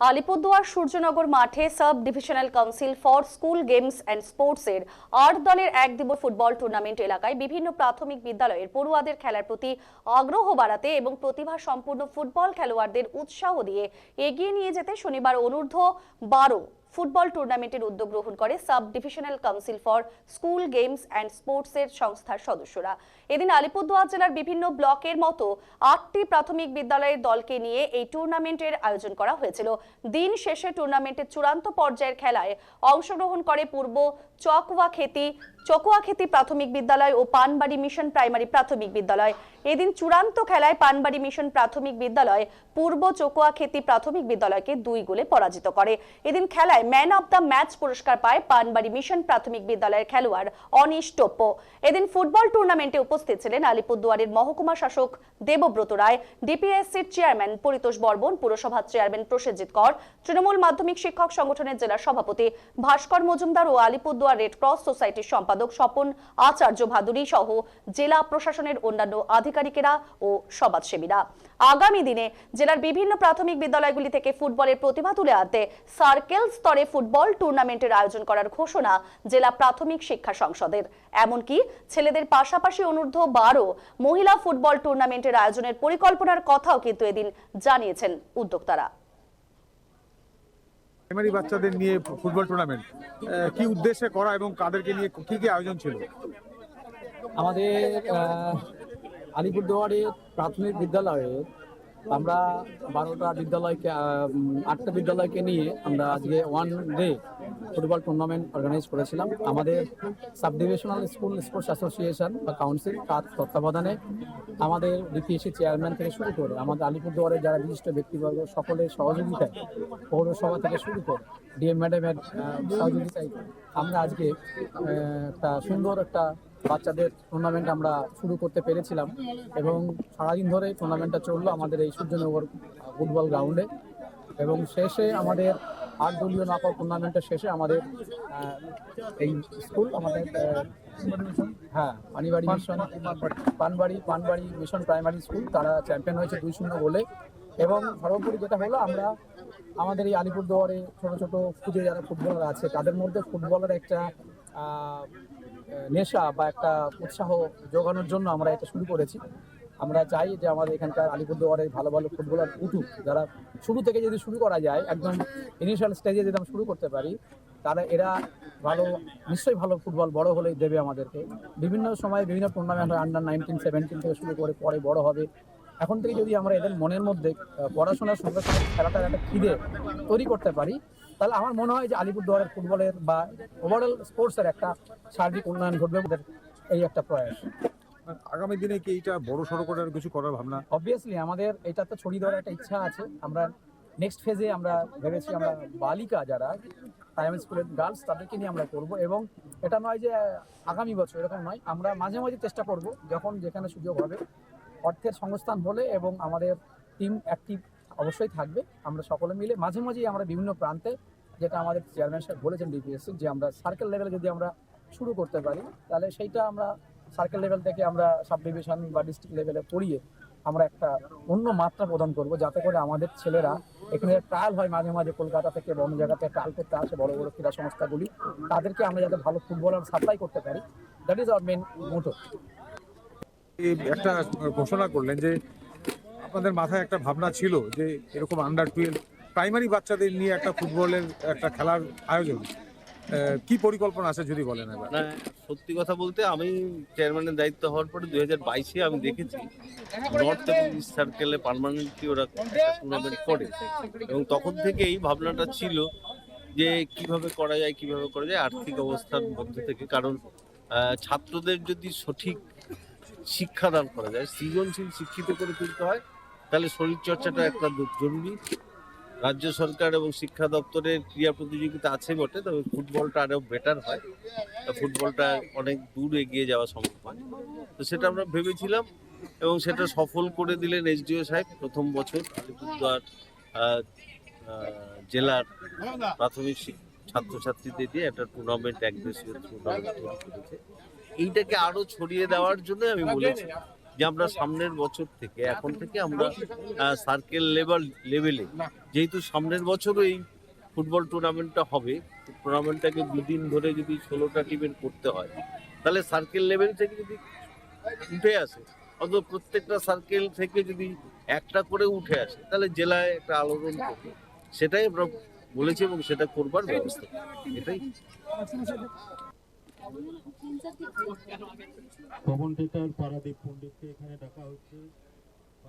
আলিপুরদুয়ার সূর্যনগর মাঠে sub divisional council for school games and স্পোর্টসের আট দলের এক দিবস ফুটবল টুর্নামেন্ট এলাকায় বিভিন্ন প্রাথমিক বিদ্যালয়ের পড়ুয়াদের খেলার প্রতি আগ্রহ বাড়াতে এবং প্রতিভা সম্পূর্ণ ফুটবল খেলোয়াড়দের উৎসাহ দিয়ে এগিয়ে নিয়ে যেতে শনিবার অনূর্ধ্ব বারো ফুটবল টুর্নামেন্টের উদ্যোগ গ্রহণ করে sub divisional council for school games and স্পোর্টসের সংস্থার সদস্যরা। এদিন আলিপুরদুয়ার জেলার বিভিন্ন ব্লকের মতো আটটি প্রাথমিক বিদ্যালয়ের দলকে নিয়ে এই টুর্নামেন্টের আয়োজন করা হয়েছিল। দিন শেষে টুর্নামেন্টের চূড়ান্ত পর্যায়ের খেলায় অংশগ্রহণ করে পূর্ব চকওয়া খেতি চকুয়াখেতি প্রাথমিক বিদ্যালয় ও পানবাড়ি মিশন প্রাইমারি প্রাথমিক বিদ্যালয়। এদিন চূড়ান্ত খেলায় পানবাড়ি মিশন প্রাথমিক বিদ্যালয় পূর্ব চকুয়াখেতি প্রাথমিক বিদ্যালয়কে দুই গোলে পরাজিত করে। এদিন খেলায় ম্যান অব দ্য ম্যাচ পুরস্কার পায় পানবাড়ি মিশন প্রাথমিক বিদ্যালয়ের খেলোয়াড় অনিশ টোপ্প। এদিন ফুটবল টুর্নামেন্টে উপস্থিত ছিলেন আলিপুরদুয়ারের মহকুমা শাসক দেবব্রত রায়, ডিপিএসসির চেয়ারম্যান পরিতোষ বর্মন, পুরসভার চেয়ারম্যান প্রসেনজিৎ কর, তৃণমূল মাধ্যমিক শিক্ষক সংগঠনের জেলা সভাপতি ভাস্কর মজুমদার ও আলিপুরদুয়ার রেড ক্রস সোসাইটির সম্পাদক স্বপন আচার্য ভাদুরী সহ জেলা প্রশাসনের অন্যান্য আধিকারিকেরা ও সমাজসেবীরা। আগামী দিনে জেলার বিভিন্ন প্রাথমিক বিদ্যালয়গুলি থেকে ফুটবলের প্রতিভা তুলে আনতে সার্কেল স্তরে ফুটবল টুর্নামেন্টের আয়োজন করার ঘোষণা জেলা প্রাথমিক শিক্ষা সংসদের। এমনকি ছেলেদের পাশাপাশি অনূর্ধ্ব বারো মহিলা ফুটবল টুর্নামেন্টের আয়োজনের পরিকল্পনার কথাও কিন্তু এদিন জানিয়েছেন উদ্যোক্তারা। প্রাইমারি বাচ্চাদের নিয়ে ফুটবল টুর্নামেন্ট কি উদ্দেশ্যে করা এবং কাদেরকে নিয়ে কি কি আয়োজন ছিল? আমাদের আহ, আলিপুরদুয়ারের প্রাথমিক বিদ্যালয়ে আমরা বারোটা বিদ্যালয়কে আটটা বিদ্যালয়কে নিয়ে আমরা আজকে one day football tournament organise করেছিলাম। আমাদের sub divisional school sports association বা কাউন্সিল তার তত্ত্বাবধানে আমাদের ডিপিএসসি চেয়ারম্যান থেকে শুরু করে, আমাদের আলিপুরদুয়ারের যারা বিশিষ্ট ব্যক্তিবর্গ সকলের সহযোগিতায়, পৌরসভা থেকে শুরু করে ডিএম ম্যাডামের সহযোগিতায় আমরা আজকে একটা সুন্দর একটা বাচ্চাদের টুর্নামেন্ট আমরা শুরু করতে পেরেছিলাম এবং সারাদিন ধরে টুর্নামেন্টটা চলল আমাদের এই সূর্যনগর ফুটবল গ্রাউন্ডে এবং শেষে আমাদের আট দলীয় নকআউট টুর্নামেন্টের শেষে আমাদের এই স্কুল আমাদের হ্যাঁ Panibari mission Panbari Panbari mission primary school তারা চ্যাম্পিয়ন হয়েছে দুই শূন্য গোলে। এবং সর্বোপরি যেটা হলো, আমরা আমাদের এই আলিপুরদুয়ারে ছোট ছোট খুদে যারা ফুটবলার আছে, তাদের মধ্যে ফুটবলের একটা নেশা বা একটা উৎসাহ যোগানোর জন্য আমরা এটা শুরু করেছি। আমরা চাই যে আমাদের এখানকার আলিপুরদুয়ারের ভালো ভালো ফুটবলার উঠুক। যারা শুরু থেকে যদি শুরু করা যায়, একদম ইনিশিয়াল স্টেজে যদি আমরা শুরু করতে পারি তাহলে এরা ভালো, নিশ্চয়ই ভালো ফুটবল বড় হলেই দেবে আমাদেরকে। বিভিন্ন সময় বিভিন্ন টুর্নামেন্ট আন্ডার নাইনটিন সেভেন্টিন থেকে শুরু করে পরে বড় হবে। এখন থেকে যদি আমরা এদের মনের মধ্যে পড়াশোনার সঙ্গে সঙ্গে খেলাটার একটা খিদে তৈরি করতে পারি তাহলে আমার মনে হয় যে আলিপুরদুয়ারের ফুটবলের বা ওভারঅল স্পোর্টসের একটা সার্বিক উন্নয়ন ঘটবে ওদের এই একটা প্রয়াস। আগামী দিনে কি এইটা বড় সড়ো করে আর কিছু করার ভাবনা? অবভিয়াসলি আমাদের এটা তো ছড়িয়ে দেওয়ার একটা ইচ্ছা আছে। আমরা নেক্সট ফেজে আমরা ভেবেছি আমরা বালিকা যারা প্রাইমারি স্কুলের গার্লস তাদেরকে নিয়ে আমরা করব এবং এটা নয় যে আগামী বছর এরকম নয়। আমরা মাঝে মাঝে চেষ্টা করব যখন যেখানে সুযোগ হবে অর্থের সংস্থান হলে এবং আমাদের টিম অ্যাক্টিভ অবশ্যই থাকবে। আমরা সকলে মিলে মাঝে মাঝেই আমরা বিভিন্ন প্রান্তে, যেটা আমাদের চেয়ারম্যান সাহেব বলেছেন ডিপিএসসি যে আমরা সার্কেল লেভেলে যদি আমরা শুরু করতে পারি, তাহলে সেইটা আমরা সার্কেল লেভেল থেকে আমরা সাব ডিভিশন বা ডিস্ট্রিক্ট লেভেলে পড়িয়ে আমরা একটা অন্য মাত্রা প্রদান করব, যাতে করে আমাদের ছেলেরা এখানে ট্রায়াল হয় মাঝে মাঝে কলকাতা থেকে বড় জায়গাতে ট্রায়াল করতে আসে, বড় বড় ক্রীড়া সংস্থাগুলি, তাদেরকে আমরা যাতে ভালো ফুটবলার সাপ্লাই করতে পারি। That is our main motto একটা ঘোষণা করলেন যে আপনাদের মাথায় একটা ভাবনা ছিল যে এরকম আন্ডার টুয়েলভ প্রাইমারি বাচ্চাদের নিয়ে একটা ফুটবলের একটা খেলার আয়োজন। কি পরিকল্পনা আছে যদি বলেন এবার? সত্যি কথা বলতে আমি চেয়ারম্যানের দায়িত্ব হওয়ার পরে দুই হাজার বাইশে আমি দেখেছি নর্থ ইস্ট সার্কেলে পার্মানেন্টলি ওরা টুর্নামেন্ট করে। এবং তখন থেকেই ভাবনাটা ছিল যে কীভাবে করা যায়, কীভাবে করা যায়, আর্থিক অবস্থার মধ্যে থেকে। কারণ ছাত্রদের যদি সঠিক শিক্ষাদান করা যায়, সৃজনশীল শিক্ষিত করে তুলতে হয় তাহলে শরীরচর্চাটা একটা জরুরি। রাজ্য সরকার এবং শিক্ষা দপ্তরের ক্রীড়া প্রতিযোগিতা আছে বটে, তবে ফুটবলটা আরও বেটার হয়। ফুটবলটা অনেক দূর এগিয়ে যাওয়া সম্ভব হয়। তো সেটা আমরা ভেবেছিলাম এবং সেটা সফল করে দিলেন এসডিও সাহেব প্রথম বছর আলিপুরদুয়ার জেলার প্রাথমিক ছাত্রছাত্রীদের দিয়ে একটা টুর্নামেন্ট এক দেশীয় টুর্নামেন্ট এইটাকে আরও ছড়িয়ে দেওয়ার জন্য আমি বলেছি। যে আমরা সামনের বছর থেকে, এখন থেকে আমরা সার্কেল লেভেল লেভেলে যেহেতু সামনের বছর এই ফুটবল টুর্নামেন্টটা হবে টুর্নামেন্টটাকে দুদিন ধরে যদি ষোলোটা টিমের করতে হয়, তাহলে সার্কেল লেভেল থেকে যদি উঠে আসে অন্তত প্রত্যেকটা সার্কেল থেকে যদি একটা করে উঠে আসে, তাহলে জেলায় একটা আলোড়ন করবে সেটাই আমরা বলেছি এবং সেটা করবার ব্যবস্থা। এটাই। কমেন্টেটর পারাদীপ পণ্ডিতকে এখানে ডাকা হচ্ছে।